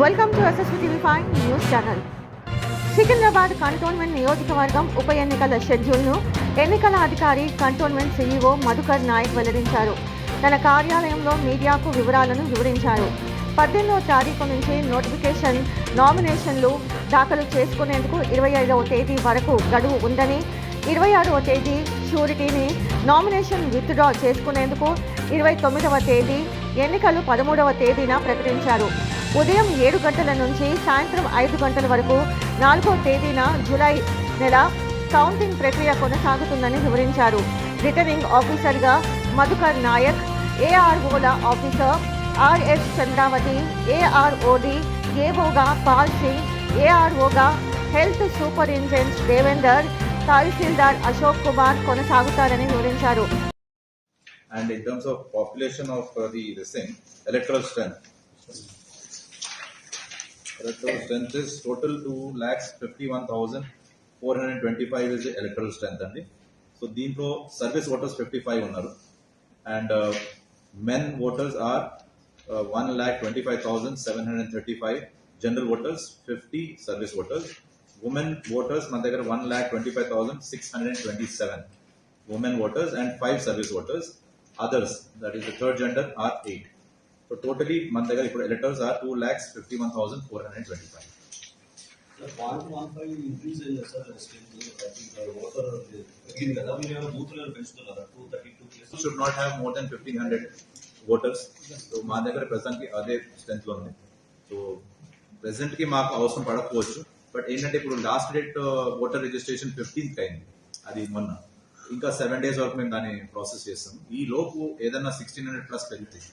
Welcome to SSV TV five news channel Secunderabad cantonment నియోజకవర్గం ఉప ఎన్నికల షెడ్యూల్ను ఎన్నికల అధికారి కంటోన్మెంట్ సీఈఓ మధుకర్ నాయక్ వెల్లడించారు. తన కార్యాలయంలో మీడియాకు వివరాలను వివరించారు. పద్దెనిమిదవ తారీఖు నుంచి నోటిఫికేషన్ నామినేషన్లు దాఖలు చేసుకునేందుకు ఇరవై ఐదవ తేదీ వరకు గడువు ఉందని ఇరవై ఆరవ తేదీ షూరిటీని నామినేషన్ విత్డ్రా చేసుకునేందుకు ఇరవై తొమ్మిదవ తేదీ ఎన్నికలు పదమూడవ తేదీన ప్రకటించారు. ఉదయం ఏడు గంటల నుంచి సాయంత్రం ఐదు గంటల వరకు నాలుగో తేదీన జూలై నెల కౌంటింగ్ ప్రక్రియ కొనసాగుతుందని వివరించారు. రిటర్నింగ్ ఆఫీసర్గా మధుకర్ నాయక్ ఏఆర్ఓల ఆఫీసర్ ఆర్ఎస్ చంద్రావతి ఏఆర్ఓడి ఏఓగా పాల్ సింగ్ ఏఆర్ఓగా హెల్త్ సూపరింటెండెంట్ దేవేందర్ తహసీల్దార్ అశోక్ కుమార్ కొనసాగుతారని వివరించారు. And in terms of population of uh, the, the same total two lakhs fifty one thousand four hundred twenty five the electoral strength and so దీంట్లో సర్వీస్ ఓటర్స్ ఫిఫ్టీ ఫైవ్ ఉన్నారు and men voters are one lakh twenty five thousand seven hundred thirty five general voters fifty service voters women voters మన దగ్గర one lakh twenty five thousand six hundred twenty seven women voters and five service voters Others, that is the third gender, are eight. So totally, మన దగ్గర ఇప్పుడు electors are two lakhs fifty one thousand four hundred twenty five. Point one five increase అయింది sir state voter తగ్గింది కదా మీరు ఏమైనా booth level పెంచుతున్నారా two thirty two place Should not have more than fifteen hundred voters. So మా దగ్గర ప్రస్తుతానికి అదే strength లో ఉంది. సో ప్రెసెంట్ కి మాకు అవసరం పడకపోవచ్చు బట్ ఏంటంటే ఇప్పుడు last date voter registration fifteenth అయింది అది మొన్న ఇంకా సెవెన్ డేస్ వరకు మేము దాన్ని ప్రాసెస్ చేస్తాం. ఈ లోపు ఏదైనా సిక్స్టీన్ హండ్రెడ్ ప్లస్ పెరుగుతాయి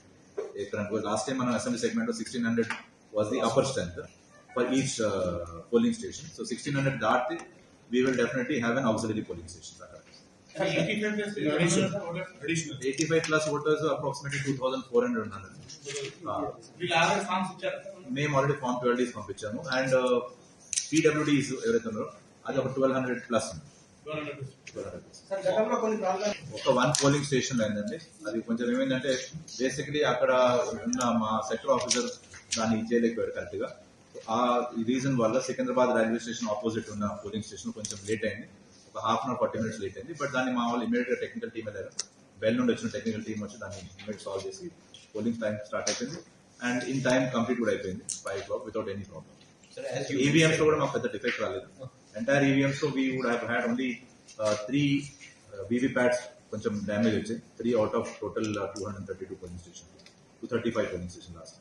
ఇక్కడ లాస్ట్ టైం మనం assembly segment sixteen hundred was the upper strength for each polling station so sixteen hundred దాటితే we will definitely have an auxiliary polling station అక్కడ eighty five plus voters approximately two thousand four hundred ఉన్నారు మేము already form twelve పంపించాము. And PWDs ఎవరైతే ఉన్నారో అది ఒక twelve hundred plus ఉంది. ఒక వన్ పోలింగ్ స్టేషన్ అయిందండి. అది కొంచెం ఏమైందంటే బేసికలీ అక్కడ ఉన్న మా సెక్టర్ ఆఫీసర్ దాన్ని చేయలేకపోయాడు కరెక్ట్గా ఆ రీజన్ వల్ల సికింద్రాబాద్ రైల్వే స్టేషన్ ఆపోజిట్ ఉన్న పోలింగ్ స్టేషన్ కొంచెం లేట్ అయింది. ఒక half an hour forty minutes late అయింది. బట్ దాన్ని మా వాళ్ళు ఇమీడియట్గా టెక్నికల్ టీమ్ వెళ్ళారు. బెల్ నుండి వచ్చిన టెక్నికల్ టీమ్ వచ్చి దాన్ని ఇమీడియట్ సాల్వ్ చేసి పోలింగ్ టైం స్టార్ట్ అయిపోయింది. అండ్ ఇన్ టైం కంప్లీట్ కూడా అయిపోయింది five clock without any problem ఈవీఎంస్లో కూడా మాకు పెద్ద డిఫెక్ట్ రాలేదు. Entire ఈవీఎంస్లో we would have had only three VV pads కొంచెం డ్యామేజ్ వచ్చాయి three out of total two hundred thirty two polling station two thirty five polling station last